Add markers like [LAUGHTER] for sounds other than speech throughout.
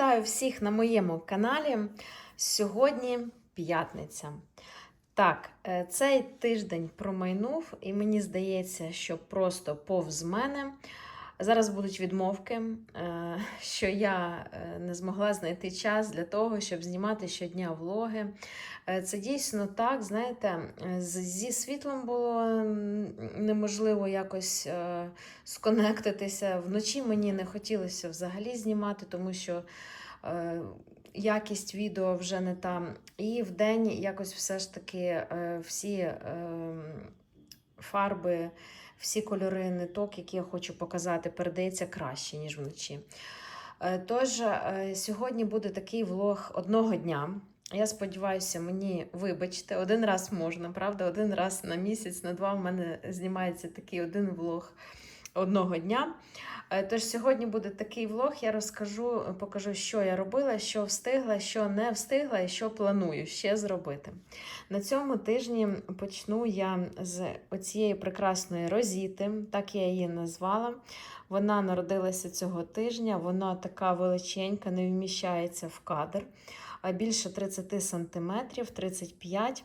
Вітаю всіх на моєму каналі. Сьогодні п'ятниця. Так, е, цей тиждень промайнув, і мені здається, що просто повз мене. Зараз будуть відмовки, е, [LAUGHS] що я е, не змогла знайти час для того, щоб знімати щодня влоги. Е, Це дійсно так, знаєте, зі світлом було неможливо якось сконектитися. Вночі мені не хотілося взагалі знімати, тому що якість відео вже не там. І в день якось все ж таки всі фарби, всі кольори ниток, які я хочу показати, передається краще, ніж вночі. Е, Тож, е, сьогодні буде такий влог одного дня. Я сподіваюся, мені вибачте, один раз можна, правда? Один раз на місяць, на два в мене знімається такий один влог одного дня. Е, Тож сьогодні буде такий влог, я розкажу, покажу, що я робила, що встигла, що не встигла і що планую ще зробити. На цьому тижні почну я з оцієї прекрасної розіти, так я її назвала. Вона народилася цього тижня, вона така величенька, не вміщається в кадр, а більше 30 см, 35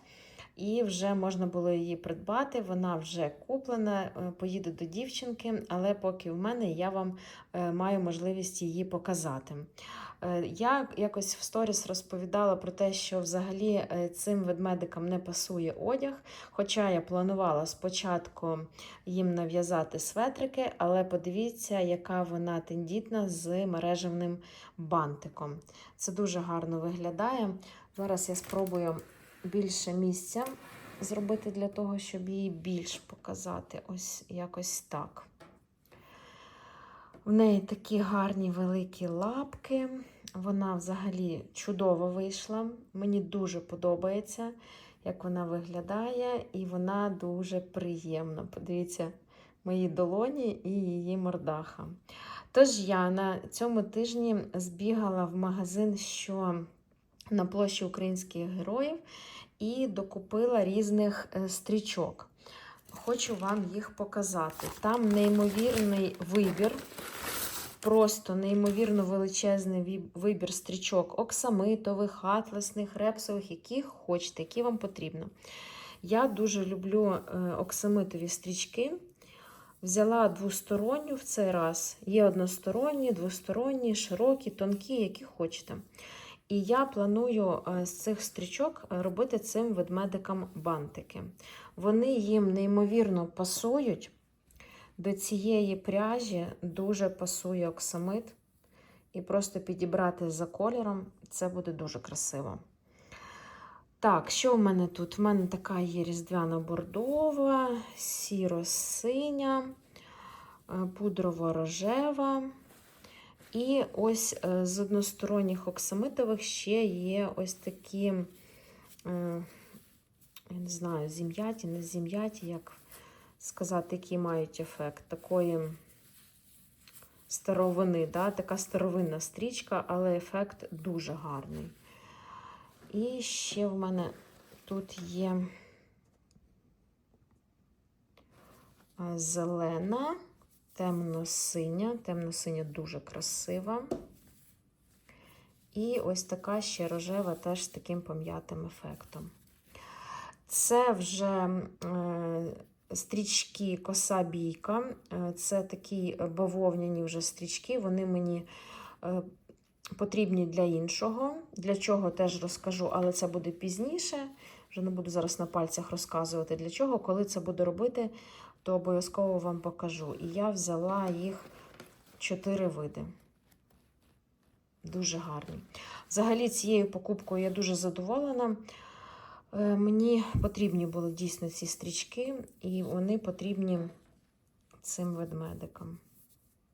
і вже можна було її придбати. Вона вже куплена, е, поїде до дівчинки, але поки в мене я вам е, маю можливість її показати. Е, Я якось в сторіс розповідала про те, що взагалі цим ведмедикам не пасує одяг. Хоча я планувала спочатку їм нав'язати светрики, але подивіться, яка вона тендітна з мережевним бантиком. Це дуже гарно виглядає. Зараз я спробую більше місця зробити для того, щоб її більш показати. Ось якось так. В неї такі гарні великі лапки. Вона взагалі чудово вийшла. Мені дуже подобається, як вона виглядає, і вона дуже приємна. Подивіться, мої долоні і її мордаха. Тож я на цьому тижні збігала в магазин, що на площі українських героїв, і докупила різних е, стрічок. Хочу вам їх показати. Там неймовірний вибір, просто неймовірно величезний вибір стрічок оксамитових, атласних, репсових, яких хочете, які вам потрібно. Я дуже люблю е, оксамитові стрічки. Взяла двосторонню в цей раз. Є односторонні, двосторонні, широкі, тонкі, які хочете. І я планую е, з цих стрічок е, робити цим ведмедикам бантики. Вони їм неймовірно пасують. До цієї пряжі дуже пасує оксамит. І просто підібрати за кольором це буде дуже красиво. Так, що в мене тут? В мене така є різдвяна бордова, сіро-синя, е, пудрово-рожева. І ось е, з односторонніх оксамитових ще є ось такі, е, я не знаю, зім'яті, не зім'яті, як сказати, які мають ефект такої старовини, да? така старовинна стрічка, але ефект дуже гарний. І ще в мене тут є е, зелена, темно-синя. Темно-синя дуже красива. І ось така ще рожева, теж з таким пом'ятим ефектом. Це вже е, стрічки коса бійка. Е, Це такі бавовняні вже стрічки. Вони мені е, потрібні для іншого. Для чого теж розкажу, але це буде пізніше. Вже не буду зараз на пальцях розказувати для чого. Коли це буду робити, то обов'язково вам покажу. І я взяла їх чотири види. Дуже гарні. Взагалі, цією покупкою я дуже задоволена. Е, Мені потрібні були дійсно ці стрічки, і вони потрібні цим ведмедикам.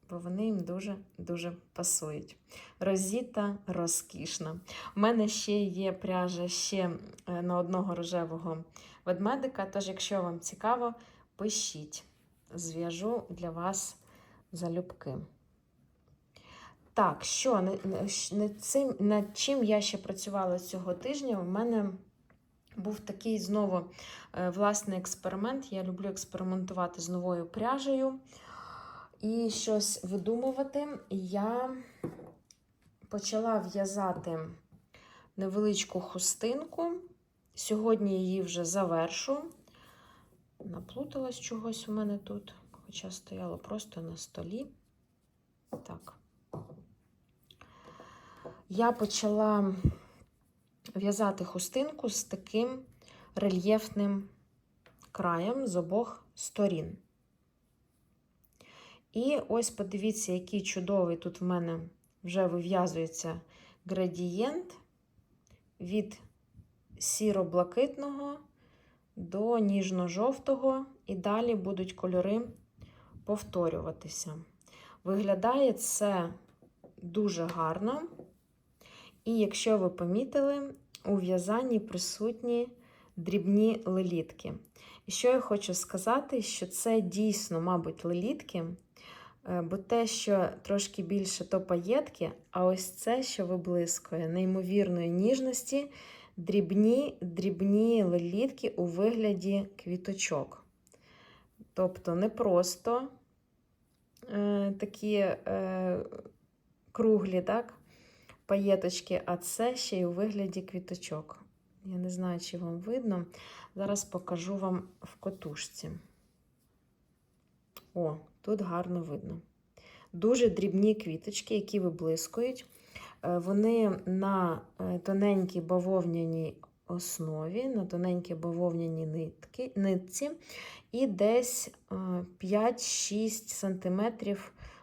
Бо вони їм дуже-дуже пасують. Розіта розкішна. У мене ще є пряжа ще е, на одного рожевого ведмедика. Тож, якщо вам цікаво, пишіть. Зв'яжу для вас залюбки. Так, що на- на- над, цим, над чим я ще працювала цього тижня? У мене був такий знову е, власний експеримент. Я люблю експериментувати з новою пряжею і щось видумувати. Я почала в'язати невеличку хустинку. Сьогодні її вже завершу. Наплуталась чогось у мене тут, хоча стояло просто на столі. Так. Я почала в'язати хустинку з таким рельєфним краєм з обох сторін. І ось подивіться, який чудовий тут в мене вже вив'язується градієнт від сіро-блакитного до ніжно-жовтого, і далі будуть кольори повторюватися. Виглядає це дуже гарно. І якщо ви помітили, у в'язанні присутні дрібні лелітки. І що я хочу сказати, що це дійсно, мабуть, лелітки, е, бо те, що трошки більше то паєтки, а ось це, що виблискує неймовірної ніжності, дрібні дрібні лелітки у вигляді квіточок. Тобто не просто е, такі е, круглі, так? паєточки, а це ще й у вигляді квіточок. Я не знаю, чи вам видно. Зараз покажу вам в котушці. О, тут гарно видно. Дуже дрібні квіточки, які виблискують. Е, Вони на е, тоненькій бавовняній основі, на тоненькій бавовняній нитки, нитці, і десь е, 5-6 см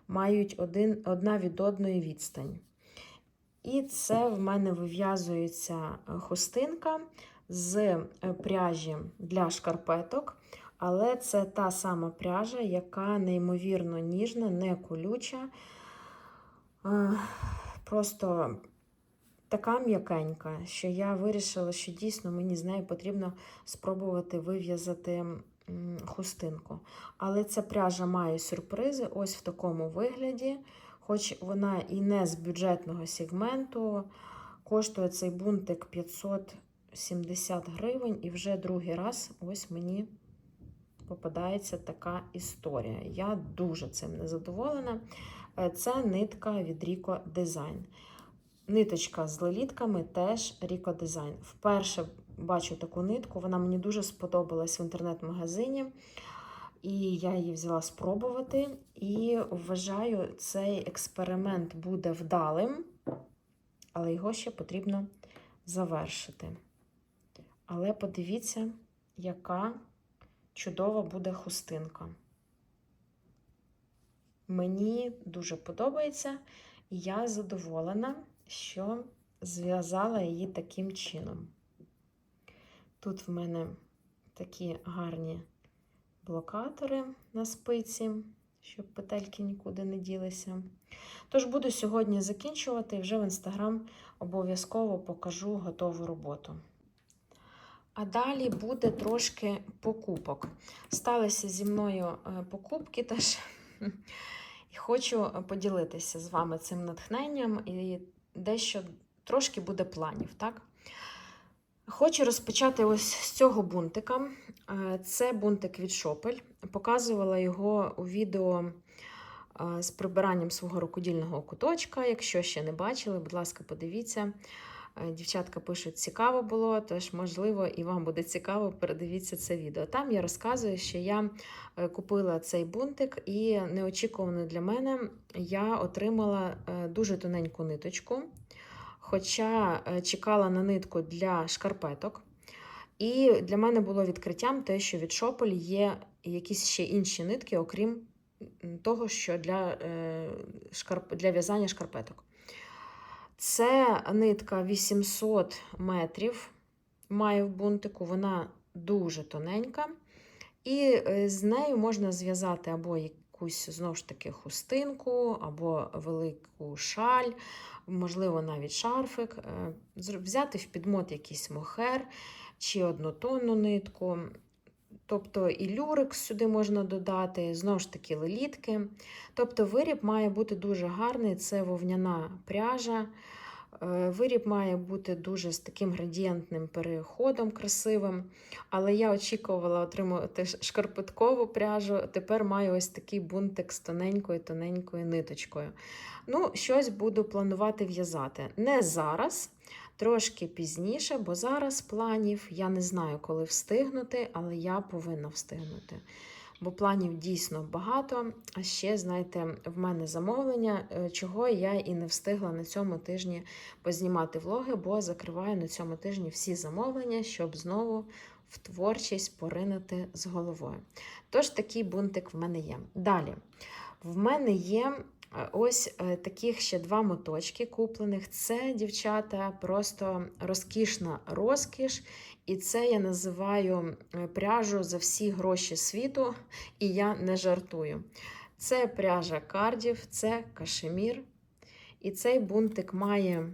мають один, одна від одної відстань. І це в мене вив'язується хустинка з е, пряжі для шкарпеток, але це та сама пряжа, яка неймовірно ніжна, не колюча, е, просто така м'якенька, що я вирішила, що дійсно мені з нею потрібно спробувати вив'язати хустинку. Але ця пряжа має сюрпризи ось в такому вигляді. Хоч вона і не з бюджетного сегменту, коштує цей бунтик 570 гривень, і вже другий раз ось мені попадається така історія. Я дуже цим незадоволена. Це нитка від Rico Design. Ниточка з лелітками теж Rico Design. Вперше бачу таку нитку, вона мені дуже сподобалась в інтернет-магазині. І я її взяла спробувати. І вважаю, цей експеримент буде вдалим, але його ще потрібно завершити. Але подивіться, яка чудова буде хустинка. Мені дуже подобається, і я задоволена, що зв'язала її таким чином. Тут в мене такі гарні блокатори на спиці, щоб петельки нікуди не ділися. Тож буду сьогодні закінчувати і вже в інстаграм обов'язково покажу готову роботу. А далі буде трошки покупок. Сталися зі мною е, покупки теж. [LAUGHS] І хочу поділитися з вами цим натхненням і дещо трошки буде планів. так? Хочу розпочати ось з цього бунтика. Е, Це бунтик від Шопель. Показувала його у відео е, з прибиранням свого рукодільного куточка. Якщо ще не бачили, будь ласка, подивіться. Е, Дівчатка пишуть, цікаво було, тож, можливо, і вам буде цікаво, передивіться це відео. Там я розказую, що я купила цей бунтик, і неочікувано для мене я отримала дуже тоненьку ниточку хоча е, чекала на нитку для шкарпеток. І для мене було відкриттям те, що від Шополь є якісь ще інші нитки, окрім того, що для е, для в'язання шкарпеток. Це нитка 800 метрів має в бунтику, вона дуже тоненька. І е, з нею можна зв'язати або якусь знову ж таки хустинку, або велику шаль, можливо, навіть шарфик, е, взяти в підмот якийсь мохер чи однотонну нитку. Тобто і люрик сюди можна додати, знову ж таки, лелітки. Тобто виріб має бути дуже гарний, це вовняна пряжа. Е, Виріб має бути дуже з таким градієнтним переходом красивим, але я очікувала отримати шкарпеткову пряжу. Тепер маю ось такий бунтик з тоненькою тоненькою ниточкою. Ну, щось буду планувати в'язати. Не зараз, трошки пізніше, бо зараз планів я не знаю, коли встигнути, але я повинна встигнути. Бо планів дійсно багато. А ще, знаєте, в мене замовлення, е, чого я і не встигла на цьому тижні познімати влоги, бо закриваю на цьому тижні всі замовлення, щоб знову в творчість поринути з головою. Тож такий бунтик в мене є. Далі, в мене є ось е, таких ще два моточки куплених. Це, дівчата, просто розкішна розкіш. І це я називаю е, пряжу за всі гроші світу, і я не жартую. Це пряжа кардів, це кашемір. І цей бунтик має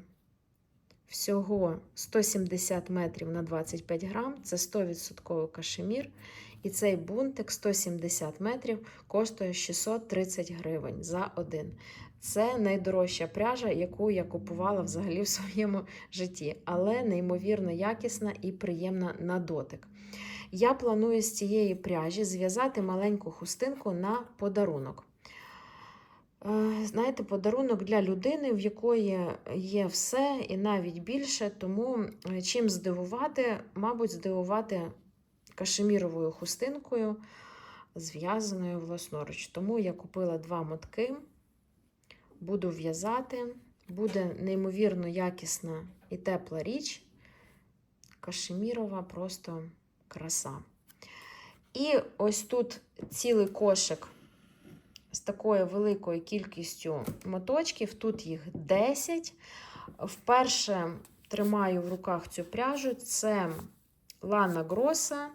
всього 170 метрів на 25 грам. Це 100% кашемір. І цей бунтик 170 метрів коштує 630 гривень за один. Це найдорожча пряжа, яку я купувала взагалі в своєму житті, але неймовірно якісна і приємна на дотик. Я планую з цієї пряжі зв'язати маленьку хустинку на подарунок. Е, Знаєте, подарунок для людини, в якої є все і навіть більше, тому е, чим здивувати, мабуть, здивувати кашеміровою хустинкою, зв'язаною власноруч. Тому я купила два мотки, буду в'язати, буде неймовірно якісна і тепла річ. Кашемірова просто краса. І ось тут цілий кошик з такою великою кількістю моточків. Тут їх 10. Вперше тримаю в руках цю пряжу. Це Lana Grossa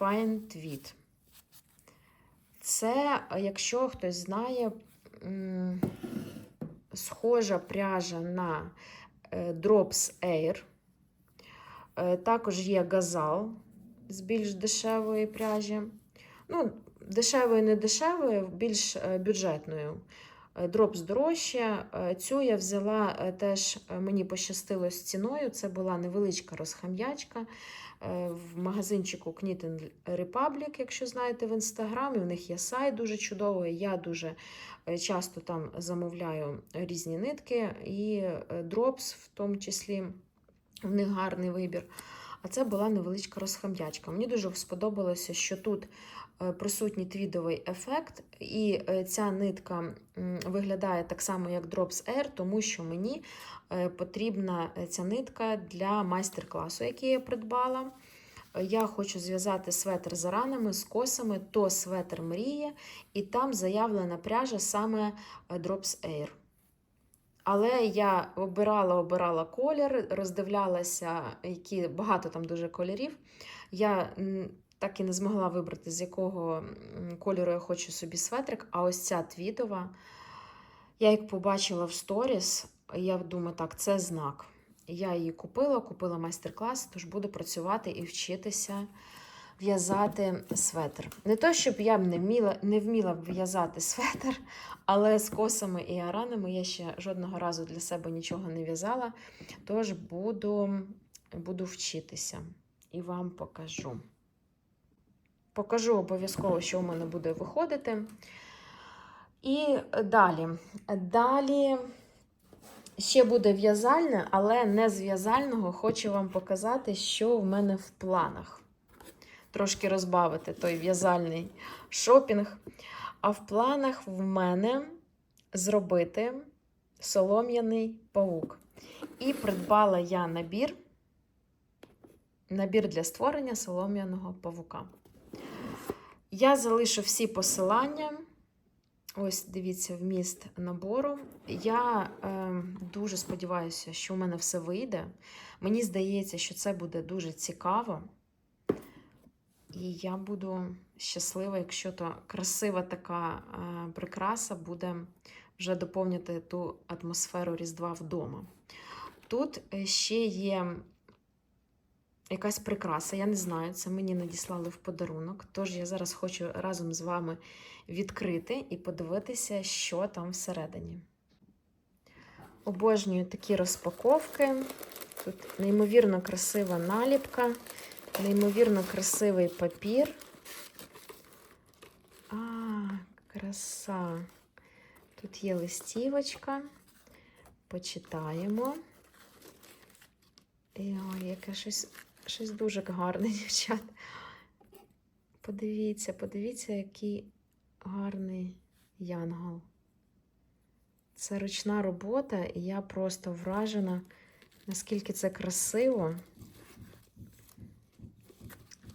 Tweed. Це, якщо хтось знає, схожа пряжа на е, Drops Air. Е, Також є газал з більш дешевої пряжі. Ну, дешевою, не дешевою, більш е, бюджетною. Е, Дропс дорожче. Е, Цю я взяла е, теж, е, мені пощастило з ціною. Це була невеличка розхам'ячка в магазинчику Knit Republic, якщо знаєте, в інстаграмі. У них є сайт дуже чудовий. Я дуже часто там замовляю різні нитки, і дропс в тому числі. В них гарний вибір. А це була невеличка розхам'ячка. Мені дуже сподобалося, що тут присутній твідовий ефект, і е, ця нитка виглядає так само, як Drops Air, тому що мені е, потрібна е, ця нитка для майстер-класу, який я придбала. Е, Я хочу зв'язати светр за ранами з косами, то светр мріє, і там заявлена пряжа саме е, Drops Air. Але я обирала, обирала колір, роздивлялася, які багато там дуже кольорів. Я так і не змогла вибрати, з якого кольору я хочу собі светрик. А ось ця твітова, я як побачила в сторіс, я думаю, так, це знак. Я її купила, купила майстер-клас, тож буду працювати і вчитися в'язати светр. Не то, щоб я не вміла, не вміла в'язати светр, але з косами і аранами я ще жодного разу для себе нічого не в'язала. Тож буду, буду вчитися і вам покажу. Покажу обов'язково, що у мене буде виходити. І далі. Далі ще буде в'язальне, але не з в'язального. Хочу вам показати, що в мене в планах. Трошки розбавити той в'язальний шопінг. А в планах в мене зробити солом'яний павук. І придбала я набір, набір для створення солом'яного павука. Я залишу всі посилання. Ось дивіться, вміст набору. Я е, дуже сподіваюся, що у мене все вийде. Мені здається, що це буде дуже цікаво. І я буду щаслива, якщо то красива така е, прикраса буде вже доповнювати ту атмосферу Різдва вдома. Тут е, ще є якась прикраса, я не знаю, це мені надіслали в подарунок. Тож я зараз хочу разом з вами відкрити і подивитися, що там всередині. Обожнюю такі розпаковки. Тут неймовірно красива наліпка, неймовірно красивий папір. А, краса. Тут є листівочка. Почитаємо. Ой, яке щось, щось дуже гарне, [LAUGHS] дівчат. Подивіться, подивіться, який гарний янгол. Це ручна робота, і я просто вражена, наскільки це красиво.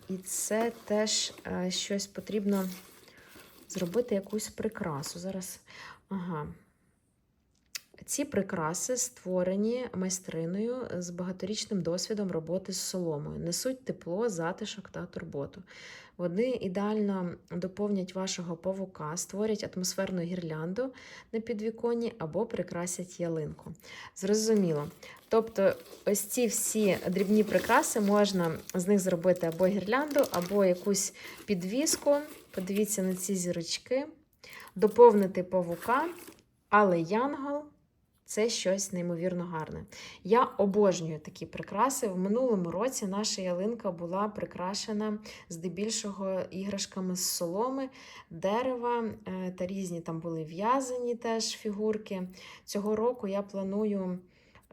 І це теж е, щось потрібно зробити якусь прикрасу. Зараз. Ага. Ці прикраси створені майстриною з багаторічним досвідом роботи з соломою, несуть тепло, затишок та турботу. Вони ідеально доповнять вашого павука, створять атмосферну гірлянду на підвіконні або прикрасять ялинку. Зрозуміло. Тобто, ось ці всі дрібні прикраси можна з них зробити або гірлянду, або якусь підвіску. Подивіться на ці зірочки, доповнити павука, але янгол це щось неймовірно гарне. Я обожнюю такі прикраси. В минулому році наша ялинка була прикрашена здебільшого іграшками з соломи, дерева е, та різні там були в'язані теж фігурки. Цього року я планую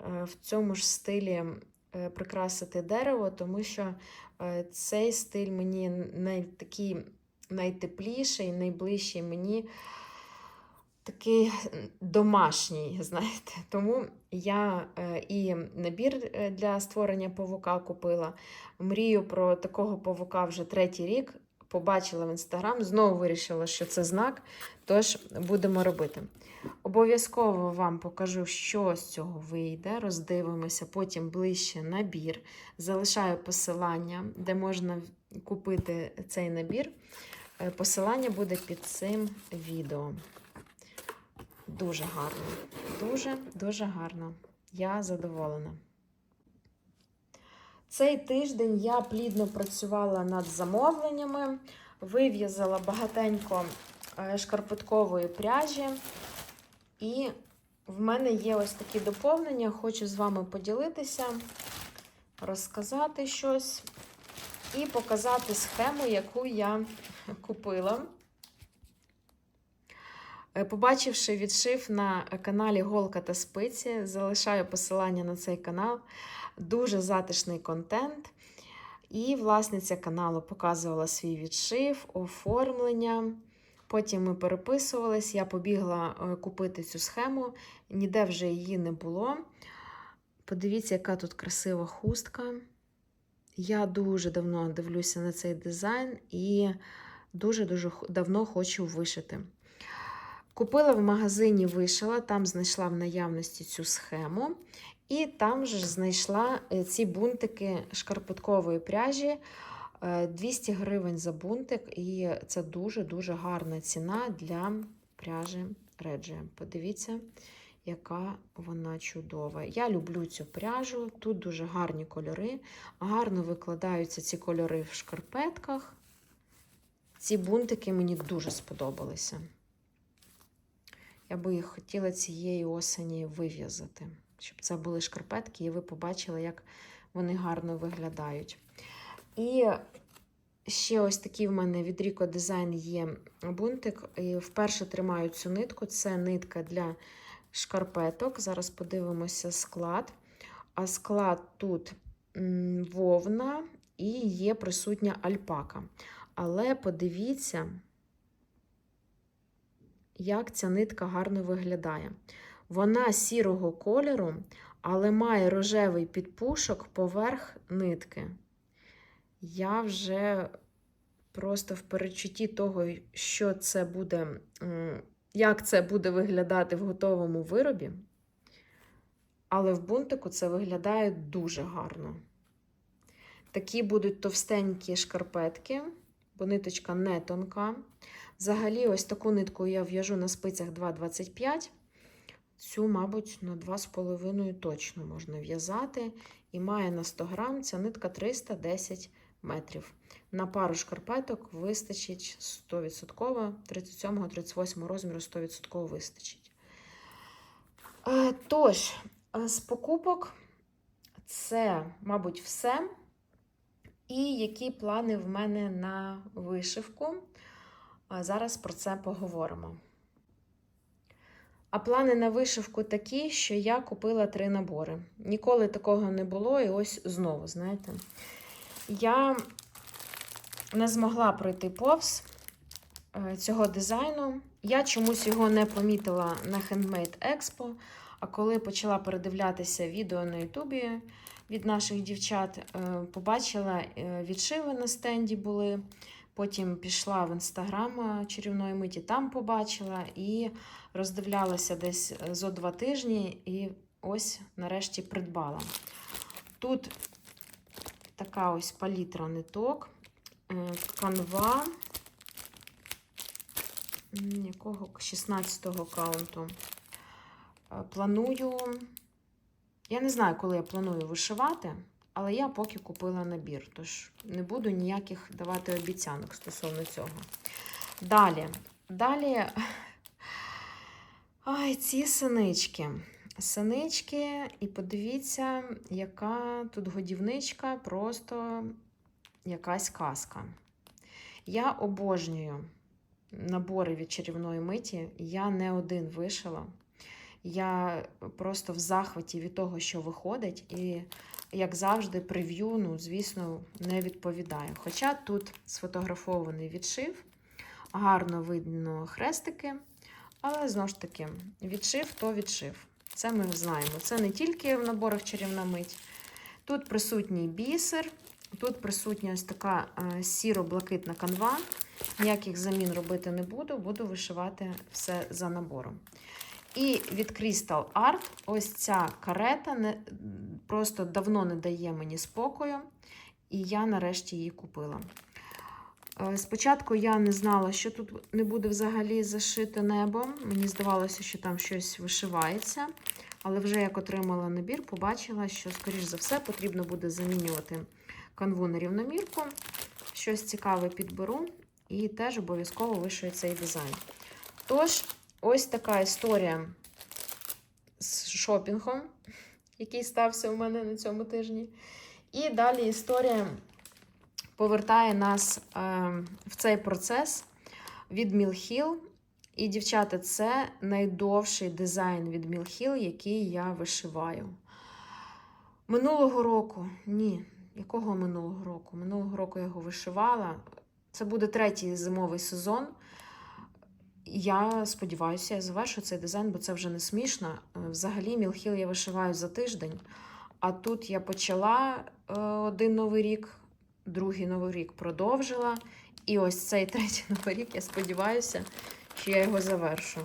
е, в цьому ж стилі е, прикрасити дерево, тому що цей стиль мені най, такий найтепліший, найближчий мені такий домашній, знаєте. Тому я е, і набір е, для створення павука купила. Мрію про такого павука вже третій рік. Побачила в інстаграм, знову вирішила, що це знак, тож будемо робити. Обов'язково вам покажу, що з цього вийде. Роздивимося, потім ближче набір. Залишаю посилання, де можна купити цей набір. Е, Посилання буде під цим відео. Дуже гарно. Дуже-дуже гарно. Я задоволена. Цей тиждень я плідно працювала над замовленнями, вив'язала багатенько е, шкарпеткової пряжі. І в мене є ось такі доповнення. Хочу з вами поділитися, розказати щось і показати схему, яку я [LAUGHS] купила. Е, Побачивши відшив на каналі Голка та Спиці, залишаю посилання на цей канал. Дуже затишний контент. І власниця каналу показувала свій відшив, оформлення. Потім ми переписувались, я побігла е, купити цю схему, ніде вже її не було. Подивіться, яка тут красива хустка. Я дуже давно дивлюся на цей дизайн і дуже-дуже давно хочу вишити. Купила в магазині вишила, там знайшла в наявності цю схему. І там же знайшла е, ці бунтики шкарпеткової пряжі. 200 гривень за бунтик, і це дуже-дуже гарна ціна для пряжі Реджі. Подивіться, яка вона чудова. Я люблю цю пряжу, тут дуже гарні кольори, гарно викладаються ці кольори в шкарпетках. Ці бунтики мені дуже сподобалися. Я би їх хотіла цієї осені вив'язати, щоб це були шкарпетки, і ви побачили, як вони гарно виглядають. І ще ось такий в мене від Rico Design є бунтик. І вперше тримаю цю нитку. Це нитка для шкарпеток. Зараз подивимося склад. А склад тут вовна і є присутня альпака. Але подивіться, як ця нитка гарно виглядає. Вона сірого кольору, але має рожевий підпушок поверх нитки. Я вже просто в передчутті того, що це буде, як це буде виглядати в готовому виробі. Але в бунтику це виглядає дуже гарно. Такі будуть товстенькі шкарпетки, бо ниточка не тонка. Взагалі, ось таку нитку я в'яжу на спицях 2,25. Цю, мабуть, на 2,5 точно можна в'язати. І має на 100 грам ця нитка 310 метрів. На пару шкарпеток вистачить 100%, 37-38 розміру 100% вистачить. Е, Тож, е, з покупок це, мабуть, все. І які плани в мене на вишивку? Зараз про це поговоримо. А плани на вишивку такі, що я купила три набори. Ніколи такого не було, і ось знову, знаєте. Я не змогла пройти повз е, цього дизайну. Я чомусь його не помітила на Handmade Expo, а коли почала передивлятися відео на Ютубі від наших дівчат, е, побачила е, відшиви на стенді були. Потім пішла в інстаграм е, чарівної миті, там побачила і роздивлялася десь зо два тижні, і ось нарешті придбала. Тут така ось палітра ниток, е, канва якого 16-го каунту. Е, Планую, я не знаю, коли я планую вишивати, але я поки купила набір, тож не буду ніяких давати обіцянок стосовно цього. Далі, далі, [LAUGHS] ай, ці синички. Синички, і подивіться, яка тут годівничка, просто якась казка. Я обожнюю набори від чарівної миті. Я не один вишила. Я просто в захваті від того, що виходить, і, як завжди, прев'ю, ну, звісно, не відповідаю. Хоча тут сфотографований відшив, гарно видно хрестики, але знову ж таки, відшив то відшив. Це ми знаємо. Це не тільки в наборах чарівна мить. Тут присутній бісер, тут присутня ось така е, сіро-блакитна канва. Ніяких замін робити не буду, буду вишивати все за набором. І від Crystal Art ось ця карета не, просто давно не дає мені спокою, і я нарешті її купила. Е, Спочатку я не знала, що тут не буде взагалі зашите небо. Мені здавалося, що там щось вишивається. Але вже як отримала набір, побачила, що, скоріш за все, потрібно буде замінювати канву на рівномірку. Щось цікаве підберу і теж обов'язково вишию цей дизайн. Тож, ось така історія з шопінгом, який стався у мене на цьому тижні. І далі історія повертає нас е, в цей процес від Hill. І, дівчата, це найдовший дизайн від Hill, який я вишиваю. Минулого року, ні, якого минулого року? Минулого року я його вишивала. Це буде третій зимовий сезон. Я сподіваюся, я завершу цей дизайн, бо це вже не смішно. Е, Взагалі, Мілхіл я вишиваю за тиждень. А тут я почала е, один новий рік, другий новий рік продовжила. І ось цей [LAUGHS] третій новий рік, я сподіваюся, що я його завершу.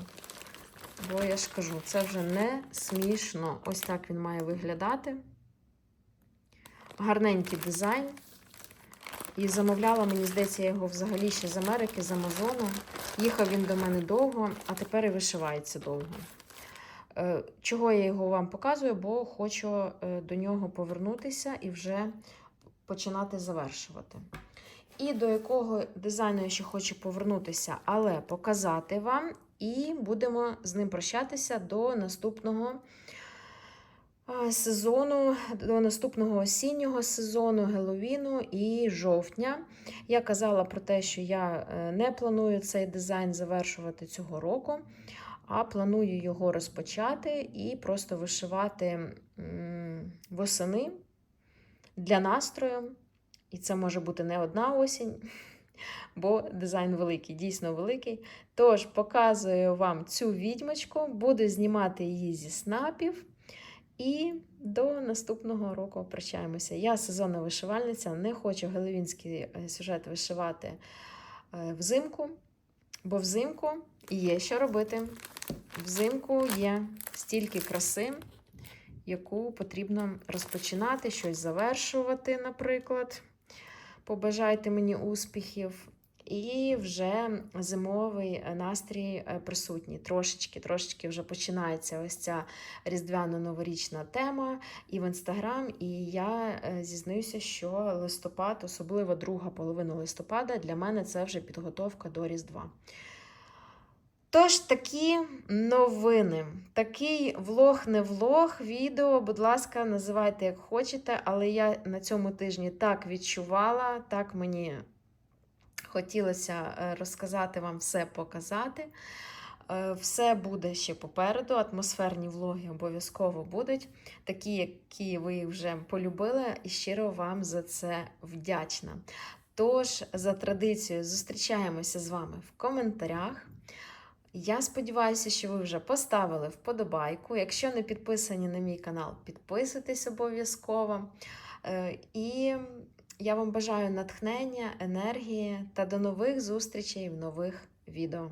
Бо я ж кажу, це вже не смішно. Ось так він має виглядати. Гарненький дизайн. І замовляла, мені здається, я його взагалі ще з Америки, з Амазону. Їхав він до мене довго, а тепер і вишивається довго. Е, Чого я його вам показую, бо хочу е, до нього повернутися і вже починати завершувати. І до якого дизайну я ще хочу повернутися, але показати вам, і будемо з ним прощатися до наступного сезону, до наступного осіннього сезону, Геловіну і жовтня. Я казала про те, що я е, не планую цей дизайн завершувати цього року, а планую його розпочати і просто вишивати восени для настрою. І це може бути не одна осінь, [LAUGHS] бо дизайн великий, дійсно великий. Тож показую вам цю відьмочку, буду знімати її зі снапів. І до наступного року прощаємося. Я сезонна вишивальниця, не хочу геловінський е, сюжет вишивати е, взимку, бо взимку є що робити. Взимку є стільки краси, яку потрібно розпочинати, щось завершувати, наприклад. Побажайте мені успіхів. І вже зимовий настрій е, присутній. Трошечки, трошечки вже починається ось ця різдвяно-новорічна тема і в інстаграм. І я е, зізнаюся, що листопад, особливо друга половина листопада, для мене це вже підготовка до Різдва. Тож такі новини. Такий влог, не влог, відео, будь ласка, називайте як хочете, але я на цьому тижні так відчувала, так мені хотілося е, розказати вам все показати. Е, Все буде ще попереду. Атмосферні влоги обов'язково будуть, такі, які ви вже полюбили, і щиро вам за це вдячна. Тож, за традицією, зустрічаємося з вами в коментарях. Я сподіваюся, що ви вже поставили вподобайку. Якщо не підписані на мій канал, підписуйтесь обов'язково. Е, І я вам бажаю натхнення, енергії та до нових зустрічей в нових відео.